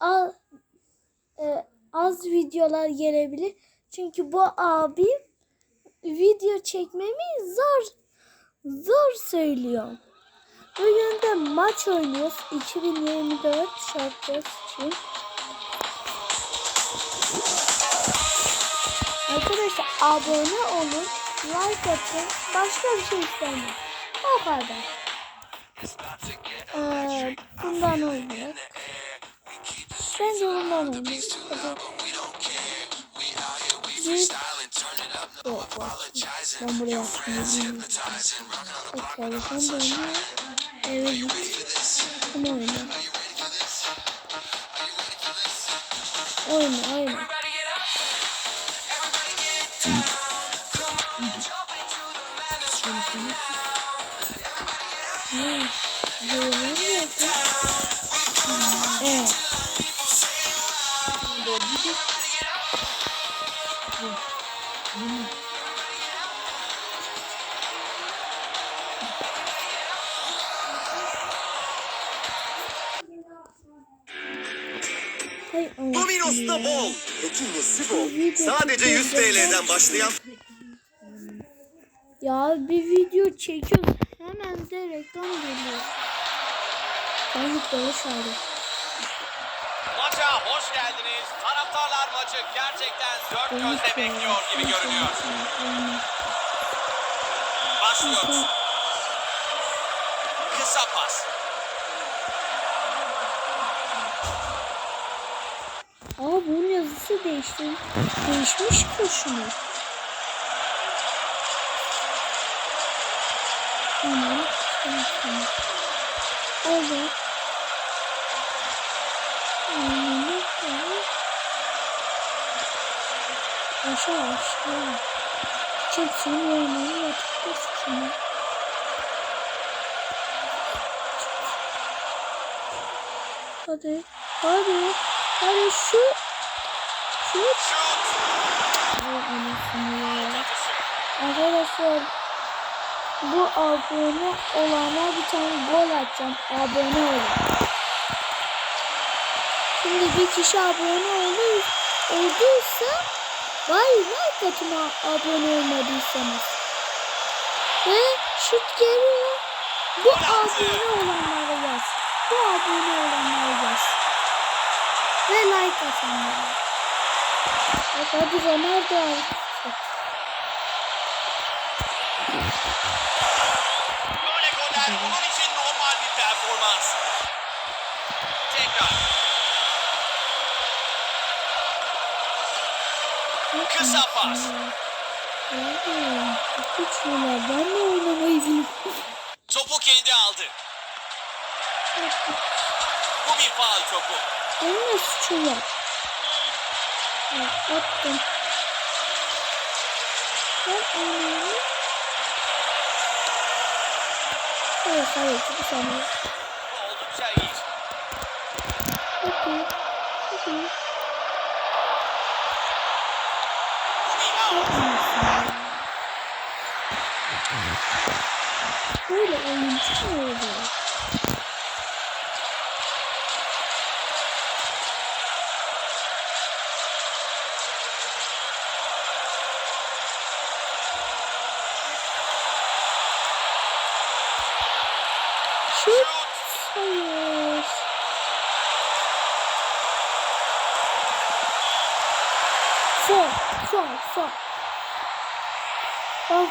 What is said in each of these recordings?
az, e, az videolar gelebilir. Çünkü bu abi video çekmemi zor zor söylüyor. Bugün de maç oynuyoruz. 2024 şartlar için. Arkadaşlar abone olun, like atın. Başka bir şey istemiyorum. O kadar. Ee, bundan oynuyor. Bir... Yok, bak. Ben buraya. Eve git. Bunu oyna. Oyna, Hay Allah Domino's'ta bol. Sadece 100 TL'den başlayan Ya bir video çekiyoruz. Hemen de reklam geliyor. Sanki dolu şarkı. Maça hoş geldiniz. Taraftarlar maçı gerçekten dört gözle bekliyor gibi görünüyor. Başlıyoruz. Kısa pas. Aa bunun yazısı değişti. Değişmiş. Tamam. Tamam. Oldu. Tamam, tamam. Çek seni yormanı yatıkta sıkını. Hadi. Hadi. Hadi şu. Şu. Arkadaşlar bu abone olana bir tane gol atacağım. Abone olun. Şimdi bir kişi abone oldu, olduysa vay like atın a- abone olmadıysanız. Ve şut geliyor. Bu abone olanlara yaz. Bu abone olanlara yaz. Ve like atanlara. Bak hadi Ronaldo. Böyle goller onun için normal bir performans. Tekrar. Kısa pas. Küçüğüler ben de oynamayı biliyorum. Topu kendi aldı. Bu bir faul topu. De suçum var. Attım. Ben oynayayım. Evet hayır bir saniye. Böyle oyuncu mu oluyor? Şut. Şut. Hayır. Sol, sol, sol. Ben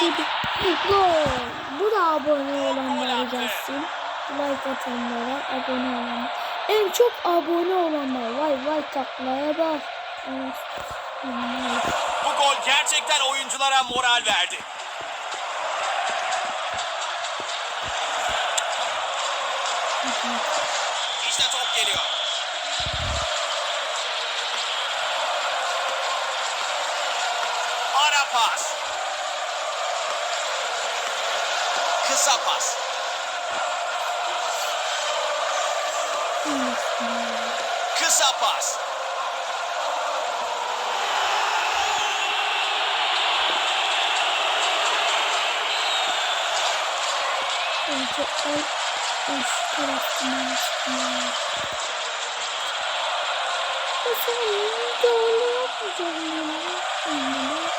gibi. Gol. Bu da abone olanlara gelsin. Like atanlara, abone olanlara. En çok abone olanlar. Vay vay taklaya bak. Evet. Bu gol gerçekten oyunculara moral verdi. geliyor. Ara pas. Kısa pas. Kısa pas. Çok Tekrar şu tarafından çıkıyor. Ya sen de öyle yapmayacaksın ya. Anladım.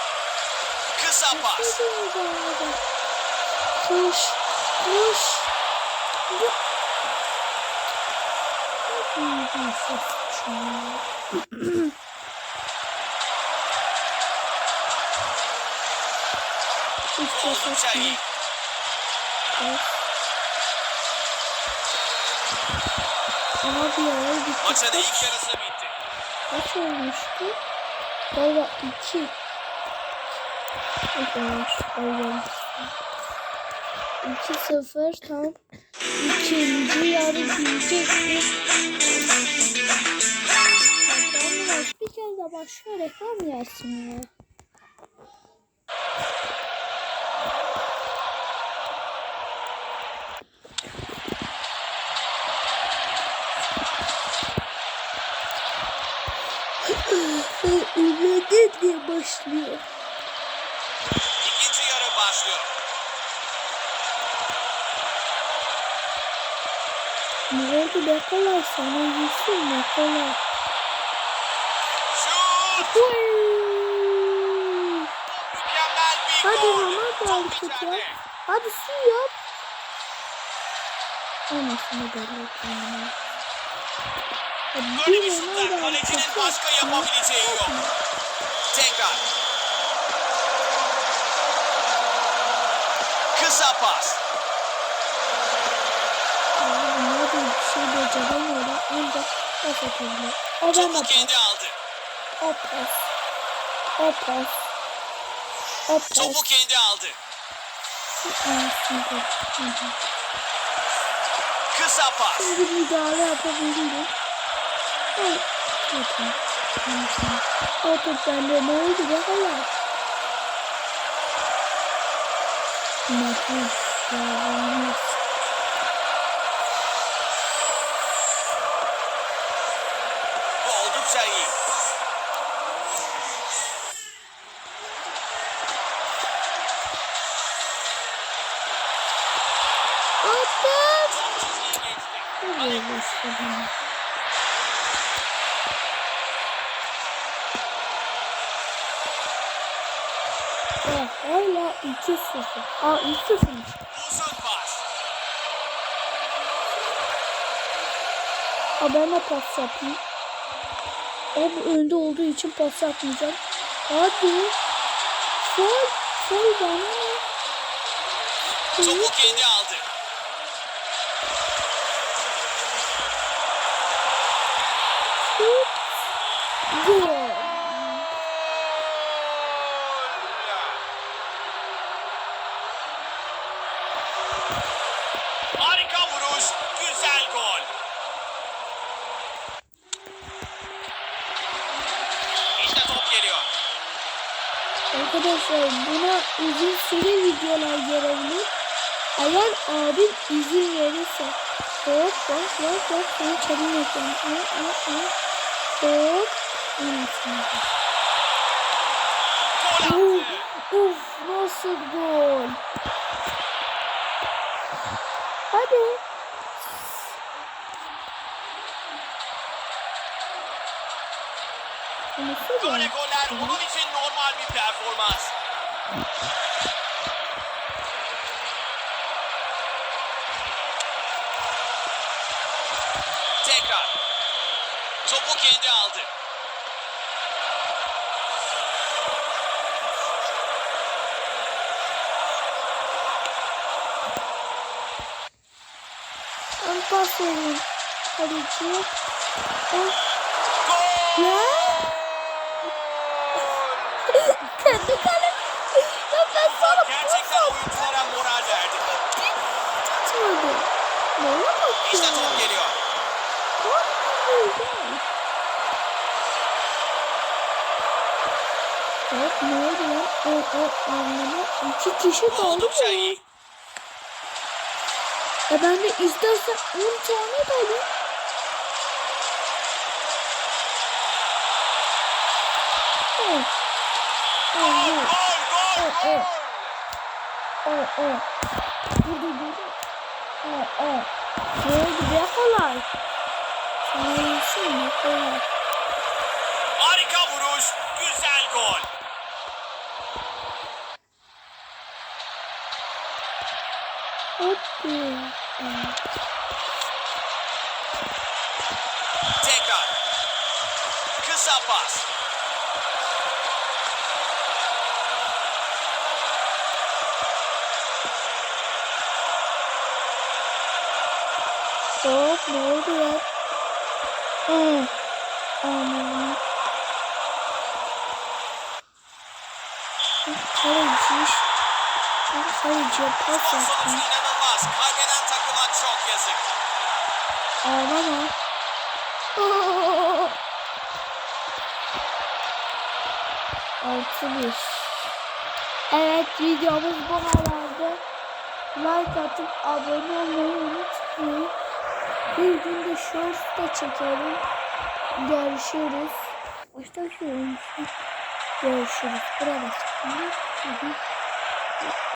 Kısa pas. Nasıl böyle arada? Koş. Koş. Ya. Hmm, ben ses Hiç Oldukça ses iyi. Abi ya bitti. Maçın ilk yarısı bitti. Kaç olmuştu? Galiba iki. İki olmuş. Öyle. 2-0 tam. İkinci yarı. Yalnız bir kez de başka reklam gelsin ya. Ümrede diye başlıyor. İkinci yarı başlıyor. Ne oldu be kolay sana yüzsün ne kolay. Şut! Uy! Mükemmel bir Hadi gol. Ronaldo Top hareket içeride. yap. Hadi su yap. Anasını böyle kendine. Böyle bir şutla kalecinin başka yapabileceği yok. Tekrar. Kısa pas. Da bir şey beceremiyorlar ancak pas atabiliyor. O Topu kendi aldı. O pas. O pas. O pas. Topu kendi aldı. Kısa pas. Şimdi müdahale yapabilirim. Ay. Bakın. Top bende ne oldu be hala? Nefes. Yavaş. Oldukça iyi. Ah, hala 2-0. Aa 3-0'mış. Uzun pas. Aa ben de pas yapayım. Abi önde olduğu için pas yapmayacağım. Hadi. Sol. Sol bana. Topu kendi aldı. Şut. İşte top geliyor. Arkadaşlar buna uzun süre videolar gelebilir. Eğer abim izin verirse. Hop hop hop hop. Seni çabuk yapıyorum. Hop hop hop. Hop. Of nasıl gol. Hadi. Goller onun için normal bir performans. Tekrar. Topu kendi aldı. Ben pas vereyim. Kaleciye. Of. Ya. Ben sana Gerçekten oyunculara moral verdi. tutmadı. Bana bak İşte ya. top geliyor. Bak güzel. Hop ne oldu lan? O, o anlama. İki kişi kaldı oldukça iyi. E ben de istersen 10 tane de alayım. Oh. Oh, Gol, oh, gol, gol, Oh, oh. oh, oh. Dur dur dur. O, o. Ne oldu be kolay. Sana yesin ne kolay. Harika vuruş. Güzel gol. Hop Hop ne oldu ya? Hı. Aman. Kaleci. Kaleci pas yaptı. Kaybeden takıma çok yazık. Ağlama. Altı bir. Evet videomuz bu kadardı. Like atıp abone olmayı unutmayın. Bir gün de shorts da çekelim. Görüşürüz. Olmuş. Görüşürüz. Burada. Hı.